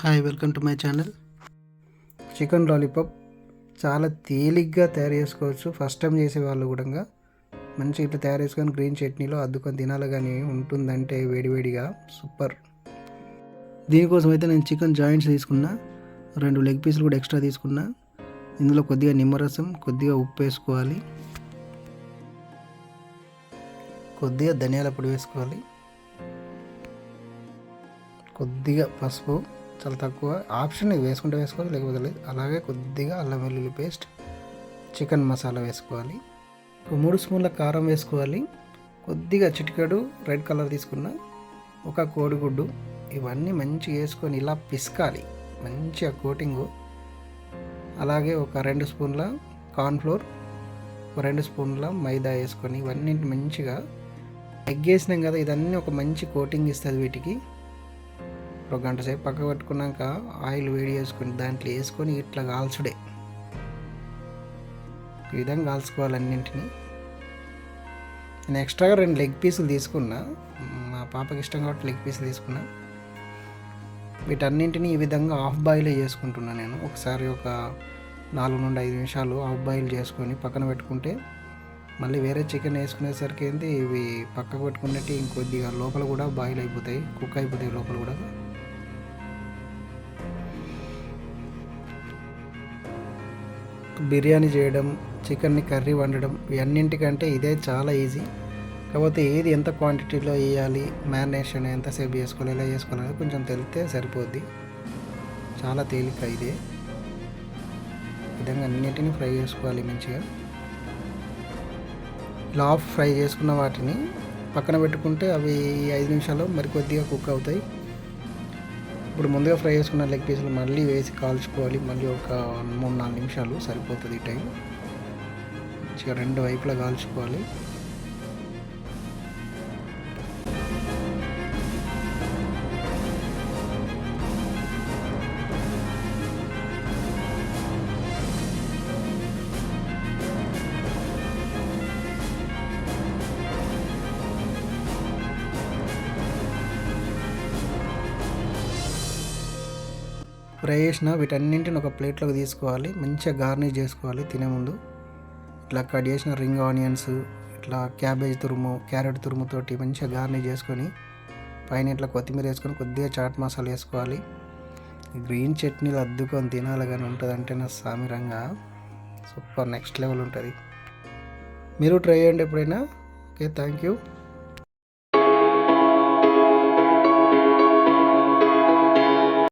Hi welcome to my channel chicken lollipop చాలా తేలిగ్గా తయారు చేసుకోవచ్చు. ఫస్ట్ టైం చేసే వాళ్ళు కూడా మంచిగా ఇట్లా తయారు చేసుకొని గ్రీన్ చట్నీలో అద్దుకొని తినాలి కానీ ఉంటుందంటే వేడివేడిగా సూపర్ దీనికోసం అయితే నేను చికెన్ జాయింట్స్ తీసుకున్నా. రెండు లెగ్ పీసులు కూడా ఎక్స్ట్రా తీసుకున్నా. ఇందులో కొద్దిగా నిమ్మరసం కొద్దిగా ఉప్పు వేసుకోవాలి. కొద్దిగా ధనియాల పొడి వేసుకోవాలి. కొద్దిగా పసుపు. చాలా తక్కువ. ఆప్షన్ వేసుకుంటే వేసుకోవాలి లేకపోతే లేదు. అలాగే కొద్దిగా అల్లం వెల్లుల్లి పేస్ట్ చికెన్ మసాలా వేసుకోవాలి. ఒక మూడు స్పూన్ల కారం వేసుకోవాలి. కొద్దిగా చిటికెడు రెడ్ కలర్ తీసుకున్న ఒక కోడిగుడ్డు ఇవన్నీ మంచిగా వేసుకొని ఇలా పిసకాలి. మంచిగా కోటింగు. అలాగే ఒక రెండు స్పూన్ల కార్న్ఫ్లోర్ ఒక రెండు స్పూన్ల మైదా వేసుకొని ఇవన్నీ మంచిగా ఎగ్ వేసినాం కదా ఇదన్నీ ఒక మంచి కోటింగ్ ఇస్తుంది వీటికి. ఒక గంట సేపు పక్క పెట్టుకున్నాక ఆయిల్ వేడి చేసుకుని దాంట్లో వేసుకొని ఇట్లా కాల్చుడే. ఈ విధంగా కాల్చుకోవాలి అన్నింటినీ. నేను ఎక్స్ట్రాగా రెండు లెగ్ పీసులు తీసుకున్నా. మా పాపకి ఇష్టం కాబట్టి లెగ్ పీసులు తీసుకున్నా. వీటన్నింటినీ ఈ విధంగా హాఫ్ బాయిల్ చేసుకుంటున్నా నేను. ఒకసారి ఒక నాలుగు నుండి ఐదు నిమిషాలు హాఫ్ బాయిల్ చేసుకొని పక్కన పెట్టుకుంటే మళ్ళీ వేరే చికెన్ వేసుకునేసరికి ఏంటి ఇవి పక్కకు పెట్టుకున్నట్టు ఇంకొద్దిగా లోపల కూడా బాయిల్ అయిపోతాయి కుక్ అయిపోతాయి లోపల కూడా. బిర్యానీ చేయడం చికెన్ని కర్రీ వండడం ఇవన్నింటికంటే ఇదే చాలా ఈజీ. కాకపోతే ఏది ఎంత క్వాంటిటీలో వేయాలి మ్యారినేషన్ ఎంతసేపు చేసుకోవాలి ఎలా చేసుకోవాలి కొంచెం తెలితే సరిపోద్ది. చాలా తేలిక ఇదే. విధంగా అన్నింటినీ ఫ్రై చేసుకోవాలి మంచిగా. ఇలా ఫ్రై చేసుకున్న వాటిని పక్కన పెట్టుకుంటే అవి ఐదు నిమిషాలు మరి కొద్దిగా కుక్ అవుతాయి. ఇప్పుడు ముందుగా ఫ్రై చేసుకున్న లెగ్ పీసులు మళ్ళీ వేసి కాల్చుకోవాలి. మళ్ళీ ఒక మూడు నాలుగు నిమిషాలు సరిపోతుంది ఈ టైం. మంచిగా రెండు వైపులా కాల్చుకోవాలి. ఫ్రై చేసిన వీటన్నింటిని ఒక ప్లేట్లోకి తీసుకోవాలి. మంచిగా గార్నిష్ చేసుకోవాలి తినే ముందు. ఇట్లా కట్ చేసిన రింగ్ ఆనియన్స్ ఇట్లా క్యాబేజ్ తురుము క్యారెట్ తురుముతోటి మంచిగా గార్నిష్ చేసుకొని పైన ఇట్లా కొత్తిమీర వేసుకొని కొద్దిగా చాట్ మసాలా వేసుకోవాలి. గ్రీన్ చట్నీలు అద్దుకొని తినాలి కానీ ఉంటుంది అంటే నా సామిరంగా సూపర్ నెక్స్ట్ లెవెల్ ఉంటుంది. మీరు ట్రై చేయండి ఎప్పుడైనా. Okay thank you.